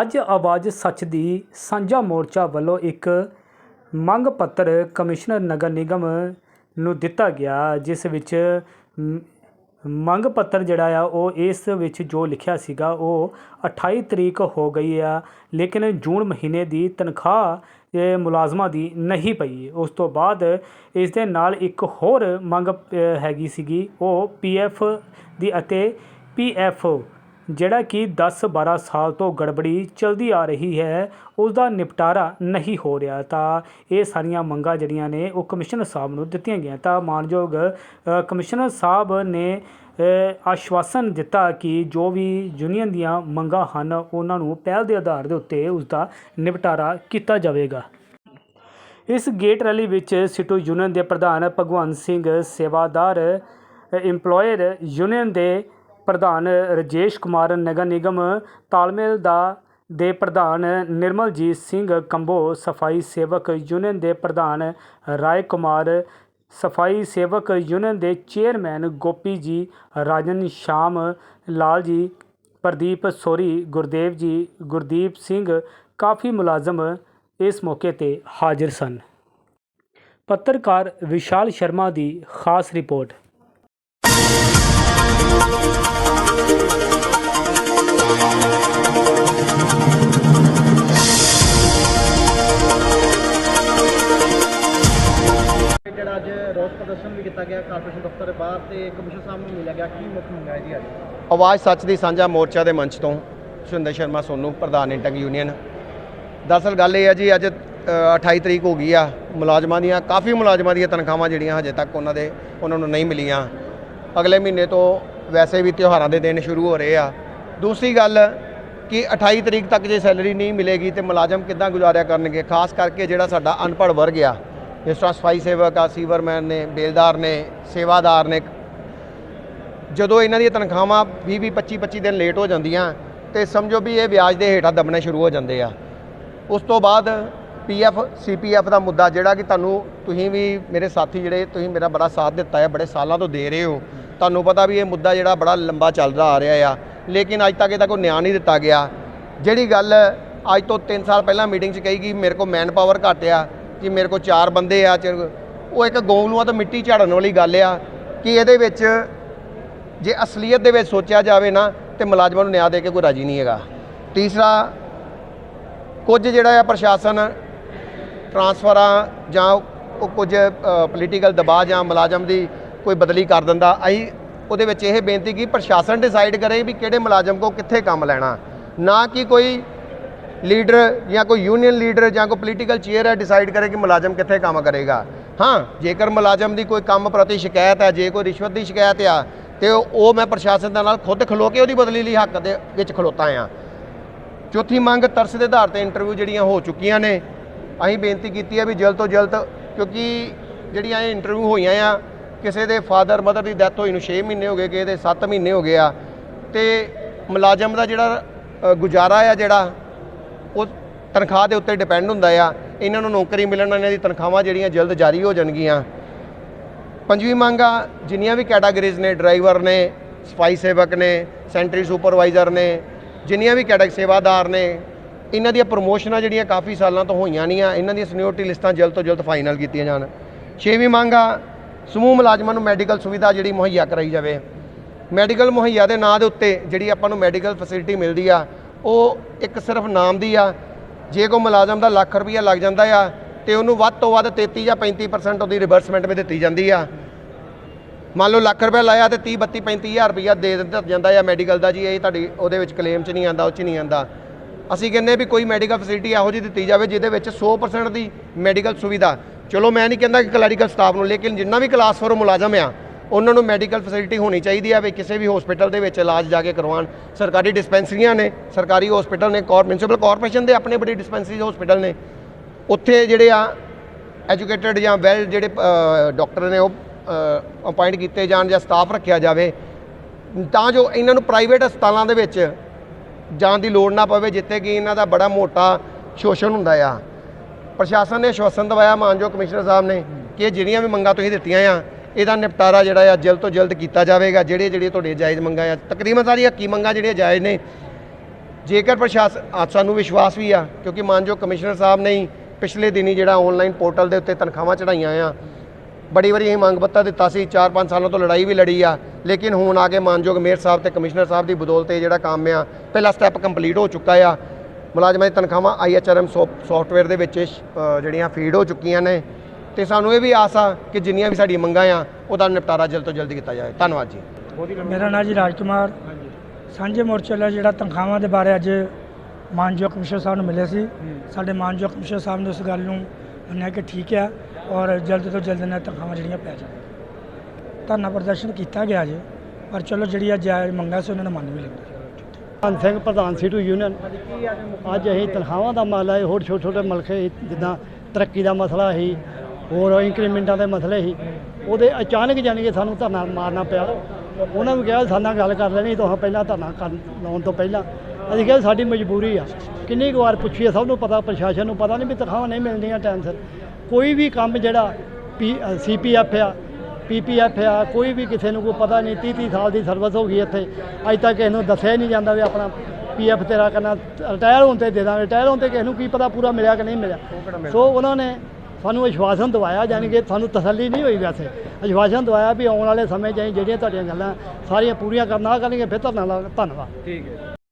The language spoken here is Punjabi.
ਅੱਜ ਆਵਾਜ਼ ਸੱਚ ਦੀ ਸਾਂਝਾ ਮੋਰਚਾ ਵੱਲੋਂ ਇੱਕ ਮੰਗ ਪੱਤਰ ਕਮਿਸ਼ਨਰ ਨਗਰ ਨਿਗਮ ਨੂੰ ਦਿੱਤਾ ਗਿਆ, ਜਿਸ ਵਿੱਚ ਮੰਗ ਪੱਤਰ ਜਿਹੜਾ ਆ, ਉਹ ਇਸ ਵਿੱਚ ਜੋ ਲਿਖਿਆ ਸੀਗਾ, ਉਹ 28 ਤਰੀਕ ਹੋ ਗਈ ਆ, ਲੇਕਿਨ ਜੂਨ ਮਹੀਨੇ ਦੀ ਤਨਖਾਹ ਮੁਲਾਜ਼ਮਾਂ ਦੀ ਨਹੀਂ ਪਈ। ਉਸ ਤੋਂ ਬਾਅਦ ਇਸ ਦੇ ਨਾਲ ਇੱਕ ਹੋਰ ਮੰਗ ਹੈਗੀ ਸੀਗੀ। ਉਹ ਪੀਐਫ ਦੀ ਅਤੇ ਪੀਐਫ ਜਿਹੜਾ ਕਿ 10-12 ਸਾਲ ਤੋਂ ਗੜਬੜੀ ਚਲਦੀ ਆ ਰਹੀ ਹੈ ਉਸ ਦਾ ਨਿਪਟਾਰਾ ਨਹੀਂ ਹੋ ਰਿਹਾ। ਤਾਂ ਇਹ ਸਾਰੀਆਂ ਮੰਗਾਂ ਜਿਹੜੀਆਂ ਨੇ, ਉਹ ਕਮਿਸ਼ਨਰ ਸਾਹਿਬ ਨੂੰ ਦਿੱਤੀਆਂ ਗਈਆਂ। ਤਾਂ ਮਾਨਯੋਗ ਕਮਿਸ਼ਨਰ ਸਾਹਿਬ ਨੇ ਆਸ਼ਵਾਸਨ ਦਿੱਤਾ ਕਿ ਜੋ ਵੀ ਯੂਨੀਅਨ ਦੀਆਂ ਮੰਗਾਂ ਹਨ, ਉਹਨਾਂ ਨੂੰ ਪਹਿਲ ਦੇ ਆਧਾਰ ਦੇ ਉੱਤੇ ਉਸ ਦਾ ਨਿਪਟਾਰਾ ਕੀਤਾ ਜਾਵੇਗਾ। ਇਸ ਗੇਟ ਰੈਲੀ ਵਿੱਚ ਸਿਟੂ ਯੂਨੀਅਨ ਦੇ ਪ੍ਰਧਾਨ ਭਗਵੰਤ ਸਿੰਘ, ਸੇਵਾਦਾਰ EMPLOYER ਯੂਨੀਅਨ ਦੇ ਪ੍ਰਧਾਨ ਰਜੇਸ਼ ਕੁਮਾਰ ਨਗਰ ਨਿਗਮ ਤਾਲਮੇਲ ਦਾ ਦੇ ਪ੍ਰਧਾਨ ਨਿਰਮਲਜੀਤ ਸਿੰਘ ਕੰਬੋ, ਸਫ਼ਾਈ ਸੇਵਕ ਯੂਨੀਅਨ ਦੇ ਪ੍ਰਧਾਨ ਰਾਏ ਕੁਮਾਰ, ਸਫ਼ਾਈ ਸੇਵਕ ਯੂਨੀਅਨ ਦੇ ਚੇਅਰਮੈਨ ਗੋਪੀ ਜੀ, ਰਾਜਨ ਸ਼ਾਮ, ਲਾਲ ਜੀ, ਪ੍ਰਦੀਪ ਸੋਰੀ, ਗੁਰਦੇਵ ਜੀ, ਗੁਰਦੀਪ ਸਿੰਘ, ਕਾਫੀ ਮੁਲਾਜ਼ਮ ਇਸ ਮੌਕੇ ਤੇ ਹਾਜ਼ਰ ਸਨ। ਪੱਤਰਕਾਰ ਵਿਸ਼ਾਲ ਸ਼ਰਮਾ ਦੀ ਖਾਸ ਰਿਪੋਰਟ। ਕਾਰਪੋਰੇਸ਼ਨ ਦਫ਼ਤਰ ਦੇ ਬਾਹਰ ਤੇ ਕਮਿਸ਼ਨ ਸਾਹਿਬ ਨੂੰ ਮਿਲਿਆ ਗਿਆ। ਕੀ ਮੁੱਖ ਮੰਗਾ ਹੈ ਜੀ ਅੱਜ? ਆਵਾਜ਼ ਸੱਚ ਦੀ ਸਾਂਝਾ ਮੋਰਚਾ ਦੇ ਮੰਚ ਤੋਂ ਸੁਰਿੰਦਰ ਸ਼ਰਮਾ ਸੋਨੂ ਪ੍ਰਧਾਨ ਇੰਟਕ ਯੂਨੀਅਨ। ਦਰਅਸਲ ਗੱਲ ਇਹ ਹੈ ਜੀ ਅੱਜ ਅ, 28 ਤਰੀਕ ਹੋ ਗਈ ਆ। ਮੁਲਾਜ਼ਮਾਂ ਦੀਆਂ ਕਾਫੀ ਮੁਲਾਜ਼ਮਾਂ ਦੀਆਂ ਤਨਖਾਹਾਂ ਜਿਹੜੀਆਂ ਹਜੇ ਤੱਕ ਉਹਨਾਂ ਦੇ ਉਹਨਾਂ ਨੂੰ ਨਹੀਂ ਮਿਲੀਆਂ। ਅਗਲੇ ਮਹੀਨੇ ਤੋਂ ਵੈਸੇ ਵੀ ਤਿਉਹਾਰਾਂ ਦੇ ਦਿਨ ਸ਼ੁਰੂ ਹੋ ਰਹੇ ਆ। ਦੂਸਰੀ ਗੱਲ ਕਿ 28 ਤਰੀਕ ਤੱਕ ਜੇ ਸੈਲਰੀ ਨਹੀਂ ਮਿਲੇਗੀ ਤੇ ਮੁਲਾਜ਼ਮ ਕਿੱਦਾਂ ਗੁਜ਼ਾਰਿਆ ਕਰਨਗੇ ਖਾਸ ਕਰਕੇ ਜਿਹੜਾ ਸਾਡਾ ਅਨਪੜ੍ਹ ਵਰਗ ਆ। ਜਿਸ ਤਰ੍ਹਾਂ ਸਫ਼ਾਈ ਸੇਵਕ ਆ ਸੀਵਰਮੈਨ ਨੇ, ਬੇਲਦਾਰ ਨੇ, ਸੇਵਾਦਾਰ ਨੇ। ਜਦੋਂ ਇਹਨਾਂ ਦੀਆਂ ਤਨਖਾਹਾਂ 20 20 25 25 ਦਿਨ ਲੇਟ ਹੋ ਜਾਂਦੀਆਂ ਤੇ ਸਮਝੋ ਵੀ ਇਹ ਵਿਆਜ ਦੇ ਹੇਠਾਂ ਦਬਣੇ ਸ਼ੁਰੂ ਹੋ ਜਾਂਦੇ ਆ। ਉਸ ਤੋਂ ਬਾਅਦ ਪੀਐਫ ਸੀਪੀਐਫ ਦਾ ਮੁੱਦਾ ਜਿਹੜਾ ਕਿ ਤੁਹਾਨੂੰ ਤੁਸੀਂ ਵੀ ਮੇਰੇ ਸਾਥੀ ਜਿਹੜੇ ਤੁਸੀਂ ਮੇਰਾ ਬੜਾ ਸਾਥ ਦਿੱਤਾ ਹੈ ਬੜੇ ਸਾਲਾਂ ਤੋਂ ਦੇ ਰਹੇ ਹੋ, ਤੁਹਾਨੂੰ ਪਤਾ ਵੀ ਇਹ ਮੁੱਦਾ ਜਿਹੜਾ ਬੜਾ ਲੰਬਾ ਚੱਲਦਾ ਆ ਰਿਹਾ ਆ। ਲੇਕਿਨ ਅੱਜ ਤੱਕ ਇਹਦਾ ਕੋਈ ਨਿਆਂ ਨਹੀਂ ਦਿੱਤਾ ਗਿਆ। ਜਿਹੜੀ ਗੱਲ ਅੱਜ ਤੋਂ 3 ਸਾਲ ਪਹਿਲਾਂ ਮੀਟਿੰਗ 'ਚ ਕਹੀ ਗਈ, ਮੇਰੇ ਕੋਲ ਮੈਨ ਪਾਵਰ ਘੱਟ ਆ ਕਿ ਮੇਰੇ ਕੋਲ ਚਾਰ ਬੰਦੇ ਆ ਚ- ਉਹ ਇੱਕ ਗੋਂਗਲੂਆਂ ਤੋਂ ਮਿੱਟੀ ਝਾੜਨ ਵਾਲੀ ਗੱਲ ਆ, ਕਿ ਇਹਦੇ ਵਿੱਚ ਜੇ ਅਸਲੀਅਤ ਦੇ ਵਿੱਚ ਸੋਚਿਆ ਜਾਵੇ ਨਾ, ਤੇ ਮੁਲਾਜ਼ਮਾਂ ਨੂੰ ਨਿਆਂ ਦੇ ਕੇ ਕੋਈ ਰਾਜੀ ਨਹੀਂ ਹੈਗਾ। ਤੀਸਰਾ, ਕੁਝ ਜਿਹੜਾ ਆ ਪ੍ਰਸ਼ਾਸਨ ਟਰਾਂਸਫਰਾਂ ਜਾਂ ਉਹ ਕੁਝ ਪੋਲੀਟੀਕਲ ਦਬਾਅ ਜਾਂ ਮੁਲਾਜ਼ਮ ਦੀ ਕੋਈ ਬਦਲੀ ਕਰ ਦਿੰਦਾ, ਅਸੀਂ ਉਹਦੇ ਵਿੱਚ ਇਹ ਬੇਨਤੀ ਕੀ ਪ੍ਰਸ਼ਾਸਨ ਡਿਸਾਈਡ ਕਰੇ ਵੀ ਕਿਹੜੇ ਮੁਲਾਜ਼ਮ ਕੋ ਕਿੱਥੇ ਕੰਮ ਲੈਣਾ। ਨਾ ਕਿ ਕੋਈ ਲੀਡਰ ਜਾਂ ਕੋਈ ਯੂਨੀਅਨ ਲੀਡਰ ਜਾਂ ਕੋਈ ਪੋਲੀਟੀਕਲ ਚੇਅਰ ਹੈ ਡਿਸਾਈਡ ਕਰੇ ਕਿ ਮੁਲਾਜ਼ਮ ਕਿੱਥੇ ਕੰਮ ਕਰੇਗਾ। ਹਾਂ, ਜੇਕਰ ਮੁਲਾਜ਼ਮ ਦੀ ਕੋਈ ਕੰਮ ਪ੍ਰਤੀ ਸ਼ਿਕਾਇਤ ਹੈ, ਜੇ ਕੋਈ ਰਿਸ਼ਵਤ ਦੀ ਸ਼ਿਕਾਇਤ ਆ, ਤੇ ਉਹ ਮੈਂ ਪ੍ਰਸ਼ਾਸਨ ਦੇ ਨਾਲ ਖੁਦ ਖਲੋ ਕੇ ਉਹਦੀ ਬਦਲੀ ਲਈ ਹੱਕ ਦੇ ਵਿੱਚ ਖਲੋਤਾ ਆ ਚੌਥੀ ਮੰਗ, ਤਰਸ ਦੇ ਆਧਾਰ ਤੇ ਇੰਟਰਵਿਊ ਜਿਹੜੀਆਂ ਹੋ ਚੁੱਕੀਆਂ ਨੇ, ਅਸੀਂ ਬੇਨਤੀ ਕੀਤੀ ਹੈ ਵੀ ਜਲਦ ਤੋਂ ਜਲਦ, ਕਿਉਂਕਿ ਜਿਹੜੀਆਂ ਇਹ ਇੰਟਰਵਿਊ ਹੋਈਆਂ ਆ, ਕਿਸੇ ਦੇ ਫਾਦਰ ਮਦਰ ਦੀ ਡੈਥ ਹੋਈ ਨੂੰ 6 ਮਹੀਨੇ ਹੋ ਗਏ ਕਿਸੇ ਦੇ 7 ਮਹੀਨੇ ਹੋ ਗਏ ਆ, ਤੇ ਮੁਲਾਜ਼ਮ ਦਾ ਜਿਹੜਾ ਗੁਜ਼ਾਰਾ ਆ ਜਿਹੜਾ ਉਹ ਤਨਖਾਹ ਦੇ ਉੱਤੇ ਡਿਪੈਂਡ ਹੁੰਦਾ ਆ। ਇਹਨਾਂ ਨੂੰ ਨੌਕਰੀ ਮਿਲਣ ਨਾਲ ਇਹਨਾਂ ਦੀ ਤਨਖਾਹਾਂ ਜਿਹੜੀਆਂ ਜਲਦ ਜਾਰੀ ਹੋ ਜਾਣਗੀਆਂ। ਪੰਜਵੀਂ ਮੰਗ ਆ, ਜਿੰਨੀਆਂ ਵੀ ਕੈਟਾਗਰੀਜ਼ ਨੇ ਡਰਾਈਵਰ ਨੇ, ਸਫ਼ਾਈ ਸੇਵਕ ਨੇ ਸੈਂਟਰੀ ਸੁਪਰਵਾਈਜ਼ਰ ਨੇ, ਜਿੰਨੀਆਂ ਵੀ ਕੈਟਾਗ ਸੇਵਾਦਾਰ ਨੇ, ਇਹਨਾਂ ਦੀਆਂ ਪ੍ਰਮੋਸ਼ਨਾਂ ਜਿਹੜੀਆਂ ਕਾਫੀ ਸਾਲਾਂ ਤੋਂ ਹੋਈਆਂ ਨਹੀਂ ਆ, ਇਹਨਾਂ ਦੀਆਂ ਸੀਨੀਅਰਟੀ ਲਿਸਟਾਂ ਜਲਦ ਤੋਂ ਜਲਦ ਫਾਈਨਲ ਕੀਤੀਆਂ ਜਾਣ। ਛੇਵੀਂ ਮੰਗ ਆ, ਸਮੂਹ ਮੁਲਾਜ਼ਮਾਂ ਨੂੰ ਮੈਡੀਕਲ ਸੁਵਿਧਾ ਜਿਹੜੀ ਮੁਹੱਈਆ ਕਰਾਈ ਜਾਵੇ। ਮੈਡੀਕਲ ਮੁਹੱਈਆ ਦੇ ਨਾਂ ਦੇ ਉੱਤੇ ਜਿਹੜੀ ਆਪਾਂ ਨੂੰ ਮੈਡੀਕਲ ਫੈਸਿਲਿਟੀ ਮਿਲਦੀ ਆ ਉਹ ਇੱਕ ਸਿਰਫ ਨਾਮ ਦੀ ਆ, ਜੇ ਕੋਈ ਮੁਲਾਜ਼ਮ ਦਾ ਲੱਖ ਰੁਪਈਆ ਲੱਗ ਜਾਂਦਾ ਆ, ਤੇ ਉਹਨੂੰ ਵੱਧ ਤੋਂ ਵੱਧ 33 ਜਾਂ 35% ਉਹਦੀ ਰਿਵਰਸਮੈਂਟ ਵੀ ਦਿੱਤੀ ਜਾਂਦੀ ਆ। ਮੰਨ ਲਓ ਲੱਖ ਰੁਪਏ ਲਾਇਆ ਤੇ 30 32 35000 ਰੁਪਈਆ ਦੇ ਦਿੱਤਾ ਜਾਂਦਾ ਆ ਮੈਡੀਕਲ ਦਾ ਜੀ, ਇਹ ਤੁਹਾਡੀ, ਉਹਦੇ ਵਿੱਚ ਕਲੇਮ 'ਚ ਨਹੀਂ ਆਂਦਾ ਉਹ 'ਚ ਨਹੀਂ ਆਂਦਾ ਅਸੀਂ ਕਹਿੰਦੇ ਵੀ ਕੋਈ ਮੈਡੀਕਲ ਫੈਸਿਲਿਟੀ ਇਹੋ ਜਿਹੀ ਦਿੱਤੀ ਜਾਵੇ ਜਿਹਦੇ ਵਿੱਚ 100% ਦੀ ਮੈਡੀਕਲ ਸੁਵਿਧਾ। ਚਲੋ ਮੈਂ ਨਹੀਂ ਕਹਿੰਦਾ ਕਿ ਕਲੈਰੀਕਲ ਸਟਾਫ ਨੂੰ, ਲੇਕਿਨ ਜਿੰਨਾ ਵੀ ਕਲਾਸ 4 ਮੁਲਾਜ਼ਮ ਆ ਉਹਨਾਂ ਨੂੰ ਮੈਡੀਕਲ ਫੈਸਿਲਿਟੀ ਹੋਣੀ ਚਾਹੀਦੀ ਆ ਵੀ ਕਿਸੇ ਵੀ ਹਸਪੀਟਲ ਦੇ ਵਿੱਚ ਇਲਾਜ ਜਾ ਕੇ ਕਰਵਾਉਣ। ਸਰਕਾਰੀ ਡਿਸਪੈਂਸਰੀਆਂ ਨੇ, ਸਰਕਾਰੀ ਹਸਪੀਟਲ ਨੇ, ਕੌਰ ਮਿਊਨਿਸਪਲ ਕਾਰਪੋਰੇਸ਼ਨ ਦੇ ਆਪਣੇ ਬੜੇ ਡਿਸਪੈਂਸਰੀ ਹਸਪੀਟਲ ਨੇ। ਉੱਥੇ ਜਿਹੜੇ ਆ ਐਜੂਕੇਟਿਡ ਜਾਂ ਵੈਲ ਜਿਹੜੇ ਡਾਕਟਰ ਨੇ ਉਹ ਅਪਾਇੰਟ ਕੀਤੇ ਜਾਣ ਜਾਂ ਸਟਾਫ ਰੱਖਿਆ ਜਾਵੇ। ਤਾਂ ਜੋ ਇਹਨਾਂ ਨੂੰ ਪ੍ਰਾਈਵੇਟ ਹਸਪਤਾਲਾਂ ਦੇ ਵਿੱਚ ਜਾਣ ਦੀ ਲੋੜ ਨਾ ਪਵੇ, ਜਿੱਥੇ ਕਿ ਇਹਨਾਂ ਦਾ ਬੜਾ ਮੋਟਾ ਸ਼ੋਸ਼ਣ ਹੁੰਦਾ ਆ। ਪ੍ਰਸ਼ਾਸਨ ਨੇ ਆਸ਼ਵਾਸਨ ਦਵਾਇਆ, ਮਾਨਯੋਗ ਕਮਿਸ਼ਨਰ ਸਾਹਿਬ ਨੇ, ਕਿ ਜਿਹੜੀਆਂ ਵੀ ਮੰਗਾਂ ਤੁਸੀਂ ਦਿੱਤੀਆਂ ਆ ਇਹਦਾ ਨਿਪਟਾਰਾ ਜਿਹੜਾ ਆ ਜਲਦ ਤੋਂ ਜਲਦ ਕੀਤਾ ਜਾਵੇਗਾ, ਜਿਹੜੇ ਜਿਹੜੇ ਤੁਹਾਡੇ ਜਾਇਜ਼ ਮੰਗਾਂ ਆ, ਤਕਰੀਬਨ ਸਾਰੀਆਂ ਹੱਕੀ ਮੰਗਾਂ ਜਿਹੜੀਆਂ ਜਾਇਜ਼ ਨੇ, ਜੇਕਰ ਪ੍ਰਸ਼ਾਸਨ ਆ ਸਾਨੂੰ ਵਿਸ਼ਵਾਸ ਵੀ ਆ, ਕਿਉਂਕਿ ਮਾਨਯੋਗ ਕਮਿਸ਼ਨਰ ਸਾਹਿਬ ਨੇ ਹੀ ਪਿਛਲੇ ਦਿਨੀ ਜਿਹੜਾ ਆਨਲਾਈਨ ਪੋਰਟਲ ਦੇ ਉੱਤੇ ਤਨਖਾਹਾਂ ਚੜਾਈਆਂ ਆ, ਬੜੀ ਵਾਰੀ ਅਸੀਂ ਮੰਗ ਪੱਤਰ ਦਿੱਤਾ ਸੀ 4-5 ਸਾਲਾਂ ਤੋਂ ਲੜਾਈ ਵੀ ਲੜੀ ਆ, ਲੇਕਿਨ ਹੁਣ ਆ ਕੇ ਮਾਨਯੋਗ ਮੇਅਰ ਸਾਹਿਬ ਤੇ ਕਮਿਸ਼ਨਰ ਸਾਹਿਬ ਦੀ ਬਦੌਲਤ ਇਹ ਜਿਹੜਾ ਕੰਮ ਆ, ਪਹਿਲਾ ਸਟੈਪ ਕੰਪਲੀਟ ਹੋ ਚੁੱਕਾ ਆ। ਮੁਲਾਜ਼ਮਾਂ ਦੀ ਤਨਖਾਹਾਂ ਆਈਐਚਆਰਐਮ ਸੌਫਟਵੇਅਰ ਦੇ ਵਿੱਚ ਜਿਹੜੀਆਂ ਫੀਡ ਹੋ ਚੁੱਕੀਆਂ ਨੇ ਤੇ ਸਾਨੂੰ ਇਹ ਵੀ ਆਸ ਆ ਕਿ ਜਿੰਨੀਆਂ ਵੀ ਸਾਡੀਆਂ ਮੰਗਾਂ ਆ ਉਹਦਾ ਨਿਪਟਾਰਾ ਜਲਦ ਤੋਂ ਜਲਦ ਕੀਤਾ ਜਾਵੇ। ਧੰਨਵਾਦ ਜੀ। ਮੇਰਾ ਨਾਂ ਜੀ ਰਾਜ ਕੁਮਾਰ ਸਾਂਝੇ ਮੋਰਚੇ ਲਈ ਜਿਹੜਾ ਤਨਖਾਹਾਂ ਦੇ ਬਾਰੇ ਅੱਜ ਮਾਨਯੋਗ ਕਮਿਸ਼ਨਰ ਸਾਹਿਬ ਨੂੰ ਮਿਲੇ ਸੀ। ਸਾਡੇ ਮਾਨਯੋਗ ਕਮਿਸ਼ਨਰ ਸਾਹਿਬ ਨੇ ਉਸ ਗੱਲ ਨੂੰ ਮੰਨਿਆ ਕਿ ਠੀਕ ਆ ਔਰ ਜਲਦ ਤੋਂ ਜਲਦ ਇਹਨਾਂ ਤਨਖਾਹਾਂ ਜਿਹੜੀਆਂ ਪੈ ਜਾਣ। ਧਰਨਾ ਪ੍ਰਦਰਸ਼ਨ ਕੀਤਾ ਗਿਆ ਜੀ ਪਰ ਚਲੋ ਜਿਹੜੀ ਜਾਇਜ਼ ਮੰਗਾਂ ਸੀ ਉਹਨਾਂ ਨੇ ਮੰਨ ਵੀ ਲਈ ਧੰਨ ਸਿੰਘ ਪ੍ਰਧਾਨ ਸੀਟੂ ਯੂਨੀਅਨ। ਅੱਜ ਅੱਜ ਅਸੀਂ ਤਨਖਾਹਾਂ ਦਾ ਮਸਲਾ ਹੈ ਹੋਰ ਛੋਟੇ ਛੋਟੇ ਮਲਕੇ ਜਿੱਦਾਂ ਤਰੱਕੀ ਦਾ ਮਸਲਾ ਸੀ ਹੋਰ ਇੰਕਰੀਮੈਂਟਾਂ ਦੇ ਮਸਲੇ ਸੀ। ਉਹਦੇ ਅਚਾਨਕ ਜਾਣੀ ਕਿ ਸਾਨੂੰ ਧਰਨਾ ਮਾਰਨਾ ਪਿਆ। ਉਹਨਾਂ ਨੂੰ ਕਿਹਾ ਸਾਡੇ ਨਾਲ ਗੱਲ ਕਰ ਲੈਣੀ ਤੋਂ ਪਹਿਲਾਂ ਧਰਨਾ ਕਰਨ ਲਾਉਣ ਤੋਂ ਪਹਿਲਾਂ। ਅਸੀਂ ਕਿਹਾ ਸਾਡੀ ਮਜਬੂਰੀ ਆ। ਕਿੰਨੀ ਵਾਰ ਪੁੱਛੀਏ ਸਭ ਨੂੰ ਪਤਾ ਪ੍ਰਸ਼ਾਸਨ ਨੂੰ ਪਤਾ ਨਹੀਂ ਵੀ ਤਨਖਾਹਾਂ ਨਹੀਂ ਮਿਲਦੀਆਂ ਟਾਈਮ ਸਿਰ। ਕੋਈ ਵੀ ਕੰਮ ਜਿਹੜਾ ਪੀ ਸੀਪੀਐਫ ਆ ਪੀਪੀਐਫ ਆ ਕੋਈ ਵੀ ਕਿਸੇ ਨੂੰ ਕੋਈ ਪਤਾ ਨਹੀਂ 30 30 ਸਾਲ ਦੀ ਸਰਵਿਸ ਹੋ ਗਈ ਇੱਥੇ। ਅੱਜ ਤੱਕ ਕਿਸੇ ਨੂੰ ਦੱਸਿਆ ਨਹੀਂ ਜਾਂਦਾ ਵੀ ਆਪਣਾ ਪੀਐਫ ਤੇਰਾ ਕਰਨਾ ਰਿਟਾਇਰ ਹੋਣ ਤੇ ਦੇ ਦਾਂਗੇ। ਰਿਟਾਇਰ ਹੋਣ ਤੇ ਕਿਸੇ ਨੂੰ ਕੀ ਪਤਾ ਪੂਰਾ ਮਿਲਿਆ ਕਿ ਨਹੀਂ ਮਿਲਿਆ? ਸੋ ਉਹਨਾਂ ਨੇ ਸਾਨੂੰ ਅਸ਼ਵਾਸਨ ਦਵਾਇਆ ਯਾਨੀ ਕਿ ਸਾਨੂੰ ਤਸੱਲੀ ਨਹੀਂ ਹੋਈ ਵੈਸੇ। ਅਸ਼ਵਾਸਨ ਦਵਾਇਆ ਵੀ ਆਉਣ ਵਾਲੇ ਸਮੇਂ 'ਚ ਅਸੀਂ ਜਿਹੜੀਆਂ ਤੁਹਾਡੀਆਂ ਗੱਲਾਂ ਸਾਰੀਆਂ ਪੂਰੀਆਂ ਕਰਨਾ ਕਰਨਗੇ, ਫਿਰ ਧੰਨਵਾਦ ਧੰਨਵਾਦ। ਠੀਕ ਹੈ।